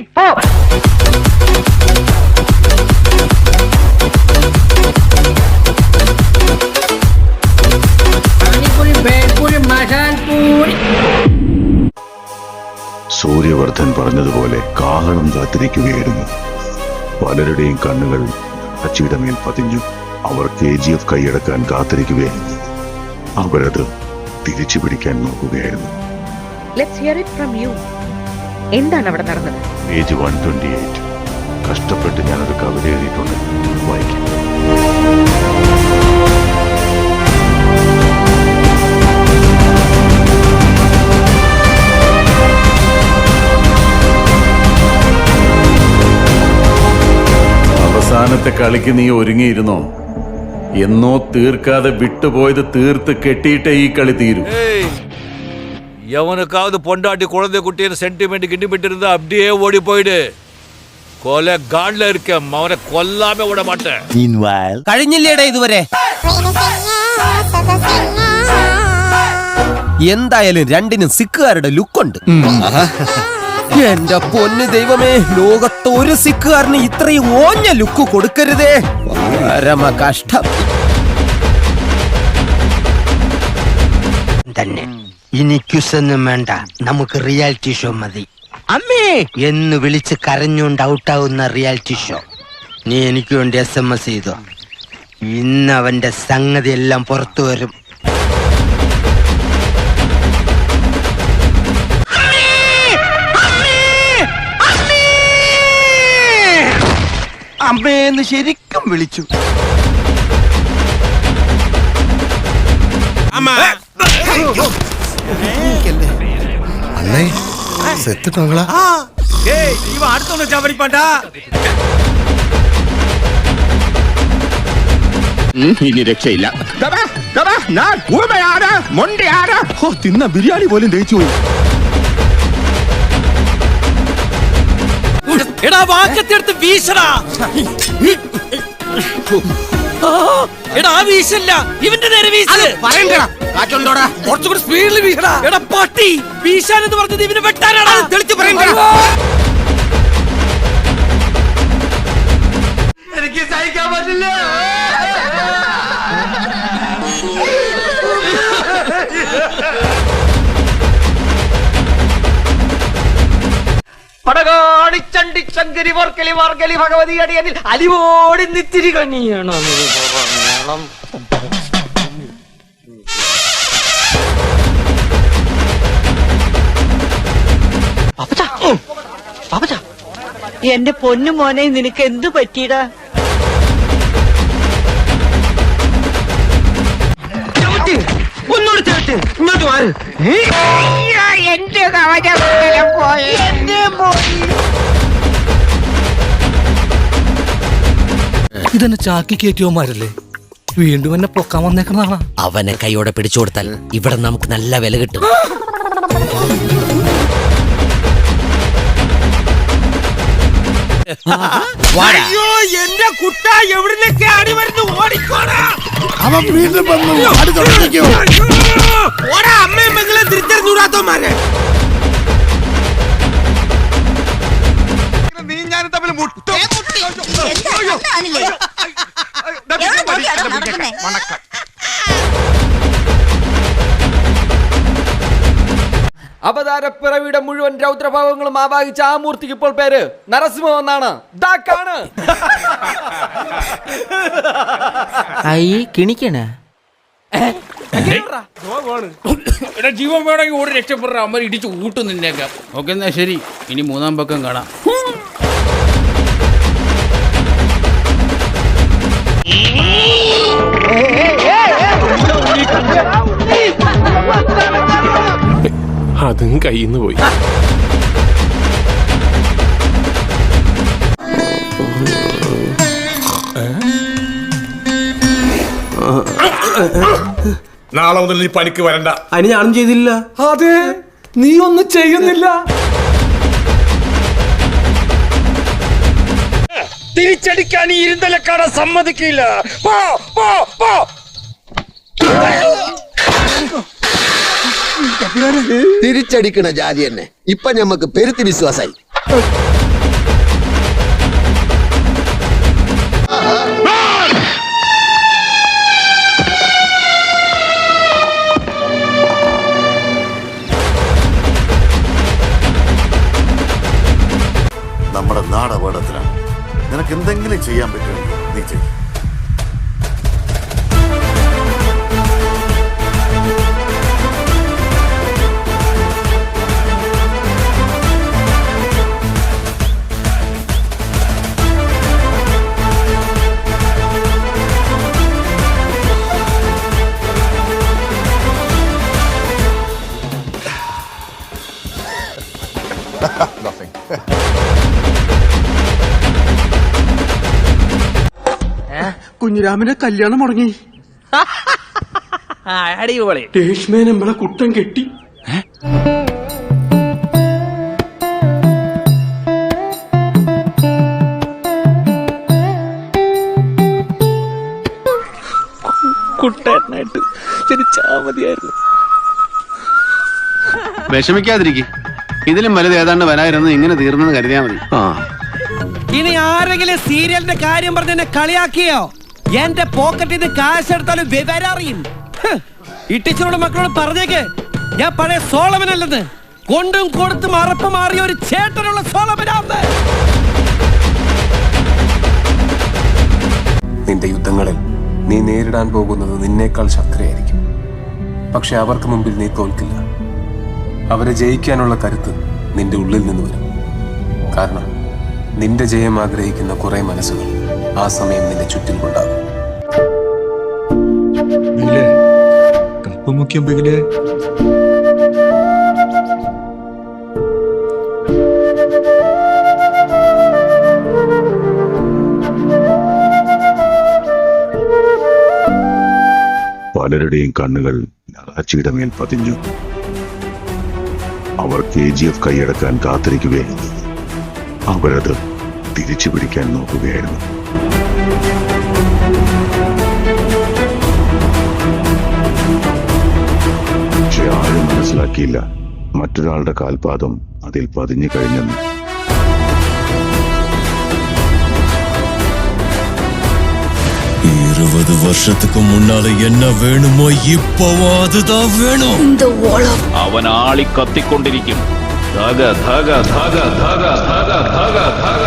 പോ സൂര്യവർദ്ധൻ പറഞ്ഞതുപോലെ കാഹളം കാത്തിരിക്കുകയായിരുന്നു. പലരുടെയും കണ്ണുകൾ അച്ചിയുടെ മേൽ പതിഞ്ഞു. അവർ കെ ജി എഫ് കൈയടക്കാൻ കാത്തിരിക്കുകയായിരുന്നു. അവരത് തിരിച്ചു പിടിക്കാൻ നോക്കുകയായിരുന്നു. Let's hear it from you എന്താണ് അവിടെ നടന്നത്? പേജ് വൺ ട്വന്റി എയ്റ്റ് കഷ്ടപ്പെട്ട് ഞാനൊരു കവിത എഴുതിയിട്ടുണ്ട്. വായിക്കാം. അവസാനത്തെ കളിക്ക് നീ ഒരുങ്ങിയിരുന്നോ? എന്നോ തീർക്കാതെ വിട്ടുപോയത് തീർത്ത് കെട്ടിയിട്ടേ ഈ കളി തീരൂ. எவனுக்காவது பொண்டாட்டி குழந்தை குட்டின்னு சென்டிமெண்ட் கிண்டிமெண்ட் இருந்தா அப்படியே ஓடி போயிடு கொலை காட்ல இருக்கேன் அவனை கொல்லாம விட மாட்டேன் കഴിഞ്ഞില്ലേടാ ഇതുവരെ എന്തായാലും രണ്ടിനും സിക്കുകാരുടെ ലുക്കുണ്ട് എന്റെ പൊന്ന് ദൈവമേ ലോകത്ത് ഒരു സിക്കുകാരന് ഇത്രയും ഓഞ്ഞ ലുക്ക് കൊടുക്കരുതേ പരമ കഷ്ടം തന്നെ ഇനി ക്യുസൊന്നും വേണ്ട. നമുക്ക് റിയാലിറ്റി ഷോ മതി. അമ്മേ! എന്ന് വിളിച്ച് കരഞ്ഞുകൊണ്ട് ഔട്ടാവുന്ന റിയാലിറ്റി ഷോ. നീ എനിക്ക് വേണ്ടി എസ് എം എസ് ചെയ്തോ. ഇന്ന് അവന്റെ സംഗതി എല്ലാം പുറത്തു വരും. അമ്മേന്ന് ശരിക്കും വിളിച്ചു. അണ്ണേ സെത്തിട്ടോങ്ങളാ ഇനി രക്ഷയില്ല. ദാ, ദാ, ഞാൻ ഊമയാണ് മൊണ്ടയാണ് ഓ തിന്ന ബിരിയാണി പോലും ദഹിച്ചു പോയി. എടാ വാക്കത്തെടുത്ത് വീശടാ. എടാ ആ വീശല്ല. ഇവന്റെ നേരെ വീശ്. കുറച്ചുകൂടി സ്പീഡിൽ വീശടാ. എടാ പട്ടി. വീശാൻ എന്ന് പറഞ്ഞത് ഇവന് വെട്ടാനാടാ. തെളിച്ച് പറയണ്ടടാ. എനിക്ക് സഹിക്കാൻ പറ്റില്ല. പടകാടിച്ചണ്ടി ചങ്കരി വർക്കലി വർക്കലി ഭഗവതി അടിയനിൽ അലിവോടി നിത്തിരി കണിയണം എന്റെ പൊന്നു മോനെ നിനക്ക് എന്തു പറ്റിയടാ? ഒന്നുകൂടി ഇങ്ങോട്ട് മാറ് എന്റെ കവചം പോയി. എന്റെ പോയി ഇതെന്നെ ചാക്കി കയറ്റിയോമാരല്ലേ വീണ്ടും എന്നെ പൊക്കാൻ വന്നേക്കണതാണ് അവനെ കൈയോടെ പിടിച്ചു കൊടുത്താൽ ഇവിടെ നമുക്ക് നല്ല വില കിട്ടും. അയ്യോ എന്റെ കുട്ട എവിടുന്നൊക്കെ അടി വരുന്നു? ഓടിക്കോടാ. അവൻ വീണ്ടും വന്നു. അടി തുടങ്ങിക്കോ. ഓടാ അമ്മയും മകളെ തിരിച്ചറിഞ്ഞൂടാത്തവന്മാരെ നീ ഞാൻ തമ്മിൽ മുട്ടും. വണക്കം. അവതാരപ്പിറവിയുടെ മുഴുവൻ രൗദ്രഭാവങ്ങളും ആവാഹിച്ച ആ മൂർത്തിക്ക് ഇപ്പോൾ പേര് നരസിംഹം എന്നാണ്. ദാ കാണ്. എടാ ജീവൻ വേണമെങ്കിൽ ഓടി രക്ഷപ്പെടുക അമ്മ ഇടിച്ച് ഊട്ടും നിന്നേക്കാം ഓക്കെ എന്നാ ശരി. ഇനി മൂന്നാം പക്കം കാണാം. കയ്യിന്ന് പോയി. നാളെ മുതൽ നീ പനിക്ക് വരണ്ട. അതിന് ഞാനും ചെയ്തില്ല. അതെ നീ ഒന്നും ചെയ്യുന്നില്ല. തിരിച്ചടിക്കാൻ ഈ ഇരുന്തലക്കാട സമ്മതിക്കില്ല. പോ പോ പോ. തിരിച്ചടിക്കണ ജാതി തന്നെ. ഇപ്പൊ ഞമ്മക്ക് പെരുത്തി വിശ്വാസായി. നമ്മുടെ നാട് നിനക്ക് എന്തെങ്കിലും ചെയ്യാൻ പറ്റുമെങ്കിൽ കുഞ്ഞിരാമന്റെ കല്യാണം മുടങ്ങി. അടിപൊളി. രേഷ്മേ നമ്മളെ കുട്ടം. കെട്ടി കുട്ടേട്ടനായിട്ട് ജനിച്ചാ മതിയായിരുന്നു. വിഷമിക്കാതിരിക്കും. ഇതിലും വലുത് ഏതാണ്ട് വരായിരുന്നു ഇങ്ങനെ തീർന്നെന്ന് കരുതിയാ മതി. ആ. ഇനി ആരെങ്കിലും സീരിയലിന്റെ കാര്യം പറഞ്ഞ് എന്നെ കളിയാക്കിയോ? എന്റെ പോക്കറ്റിൽ നിന്ന് കാശ് എടുത്താലും വിവരം അറിയും. ഇട്ടിച്ചോട് മക്കളോട് പറഞ്ഞേക്ക്. ഞാൻ പഴയ സോളമനല്ലെന്ന്. കൊണ്ടും കൊടുത്തും അറപ്പ് മാറിയ ഒരു ചേട്ടനുള്ള സോളമനാന്ന്. നിന്റെ യുദ്ധങ്ങളിൽ നീ നേരിടാൻ പോകുന്നത് നിന്നേക്കാൾ ശത്രുയായിരിക്കും പക്ഷെ അവർക്ക് മുമ്പിൽ നീ തോൽക്കില്ല. അവരെ ജയിക്കാനുള്ള കരുത്ത് നിന്റെ ഉള്ളിൽ നിന്ന് വരും. കാരണം നിന്റെ ജയം ആഗ്രഹിക്കുന്ന കുറെ മനസ്സുകൾ ആ സമയം നിന്റെ ചുറ്റിലുണ്ടാകും പലരുടെയും കണ്ണുകൾ നറാച്ചിയുടെ മേൽ പതിഞ്ഞു. അവർ കെ ജി എഫ് കൈയടക്കാൻ കാത്തിരിക്കുകയായിരുന്നു. അവരത് തിരിച്ചു പിടിക്കാൻ നോക്കുകയായിരുന്നു പക്ഷെ ആരും മനസ്സിലാക്കിയില്ല മറ്റൊരാളുടെ കാൽപാദം അതിൽ പതിഞ്ഞു കഴിഞ്ഞെന്ന് இருபது வருஷத்துக்கு முன்னால என்ன வேணுமோ இப்பவோ அதுதான் வேணும் അവൻ ആളി കത്തിക്കൊണ്ടിരിക്കും ധഗ ധഗ ധഗ ധഗ ധഗ ധഗ ധഗ